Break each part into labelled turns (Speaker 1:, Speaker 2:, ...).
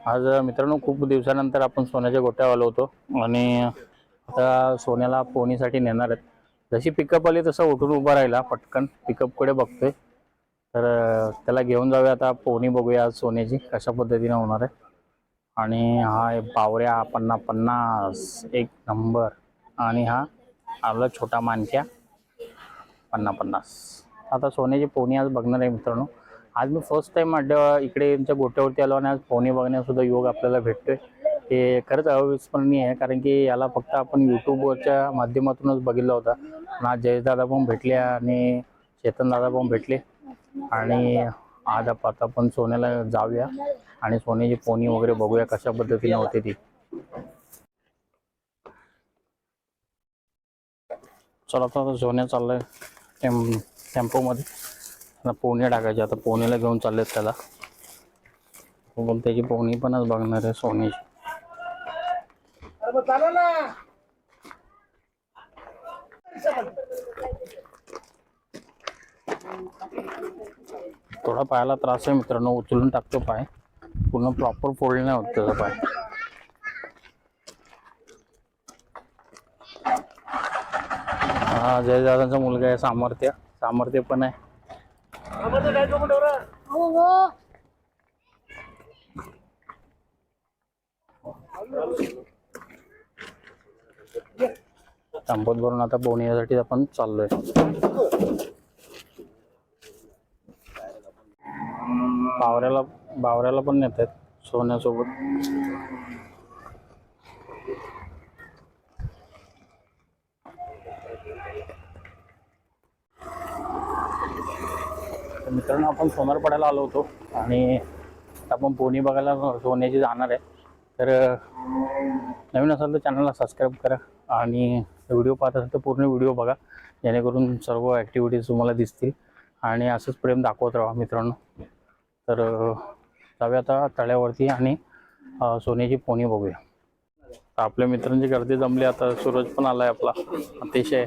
Speaker 1: आज मित्रांनो खूप दिवसानंतर आपण सोन्याच्या गोट्या आलो होतो आणि आता सोन्याला पोहणीसाठी नेणार आहेत. जशी पिकअप आली तसं उठून उभा राहिला पटकन पिकअपकडे बघतोय. तर त्याला घेऊन जाऊया आता पोहणी बघूया आज सोन्याची कशा पद्धतीने होणार आहे. आणि हा आहे बावऱ्या पन्ना पन्नास एक नंबर. आणि हा आपला छोटा मानक्या पन्ना पन्नास. आता सोन्याची पोहणी आज बघणार आहे मित्रांनो. आज मी फर्स्ट टाइम अड्ड्या इकडे यांच्या गोट्यावरती आलो आणि आज पोहणे बघण्यासुद्धा योग आपल्याला भेटतोय. हे खरंच अविस्मरणीय आहे कारण की याला फक्त आपण यूट्यूबवरच्या माध्यमातूनच बघितला होता. पण आज जयदादा पण भेटले आणि चेतनदादा पण भेटले. आणि आज आता आपण सोन्याला जाऊया आणि सोन्याची पोनी वगैरे बघूया कशा पद्धतीने होते ती. चला आता सोन्या चाललंय टेम टेम्पोमध्ये. आता पोहणी टाकायची. आता पोहणीला घेऊन चाललेत त्याला. पण त्याची पोहणी पण आज बघणार आहे सोन्याची. थोडा पायाला त्रास आहे मित्रांनो. उचलून टाकतो पाय. पूर्ण प्रॉपर फोल्ड नाही होत त्याचा पाय. हा जयदादांचा मुलगा आहे सामर्थ्य. सामर्थ्य पण आहे. तांबत भरून आता पोहण्यासाठी आपण चाललोय. बावऱ्याला बावऱ्याला पण नेत आहेत सोन्यासोबत. तर मित्रांनो आपण सोनार पडायला आलो होतो आणि आता आपण पोहणी बघायला सोन्याची जाणार आहे. तर नवीन असाल तर चॅनलला सबस्क्राईब करा आणि व्हिडिओ पाहत असाल तर पूर्ण व्हिडिओ बघा. जेणेकरून सर्व ॲक्टिव्हिटीज तुम्हाला दिसतील आणि असंच प्रेम दाखवत राहा मित्रांनो. तर जाऊया आता तळ्यावरती आणि सोन्याची पोणी बघूया. तर आपल्या मित्रांची गर्दी जमली आता. सूरज पण आलाय आपला. अतिशय.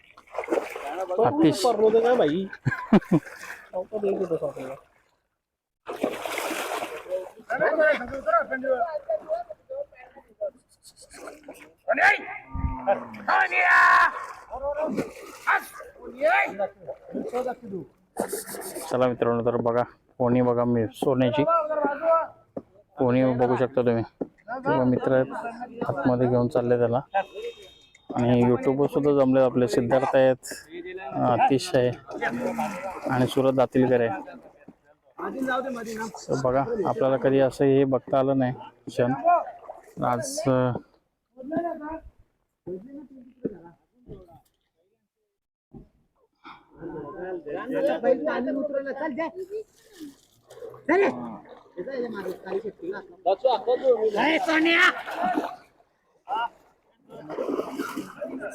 Speaker 1: अतिश
Speaker 2: ना भाई
Speaker 1: चला मित्रांनो तर बघा पोणी बघा मी सोन्याची. पोणी बघू शकता तुम्ही. किंवा मित्र आहेत आतमध्ये घेऊन चालले त्याला. आणि युट्यूबवर सुद्धा जमले आपले सिद्धार्थ आहेत. अतिशय आणि सुरत दातीलकर आहे बघा आपल्याला कधी असं हे बघता आलं नाही क्षण आज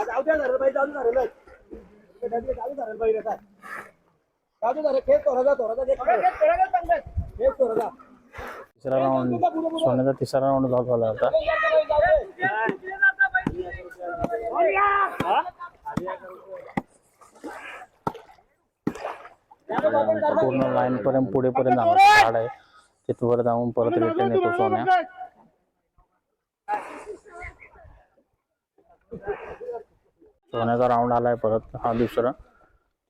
Speaker 3: जाऊ द्या झालं बाई जाऊ झालं जाऊ झालं बाई काय जाऊ झालं केस तो राजा तो
Speaker 1: तिसरा राऊंड सोन्याचा तिसरा राऊंड झाला झाला होता पूर्ण लाईन पर्यंत पुढे पर्यंत जाणार झाड आहे. तिथवर जाऊन परत रिटर्न येतो सोन्या. सोन्याचा राऊंड आलाय परत. हा दुसरा.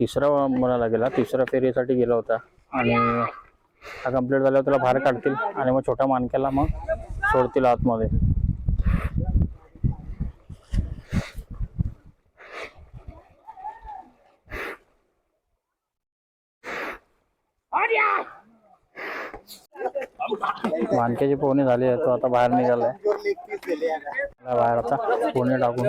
Speaker 1: तिसरा म्हणायला गेला. तिसऱ्या फेरीसाठी गेला होता. आणि हा कंप्लीट झाल्यावर त्याला बाहेर काढतील. आणि मग छोट्या मानक्याला मग सोडतील आतमध्ये. मानकेचे पोने झाले तो आता बाहर निघालाय. बाहेर आता पोहणे टाकून.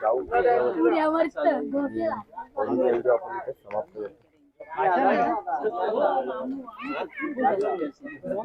Speaker 4: जाऊ आपण समाप्त 哎
Speaker 5: 呀这个人吃亏了来吃亏了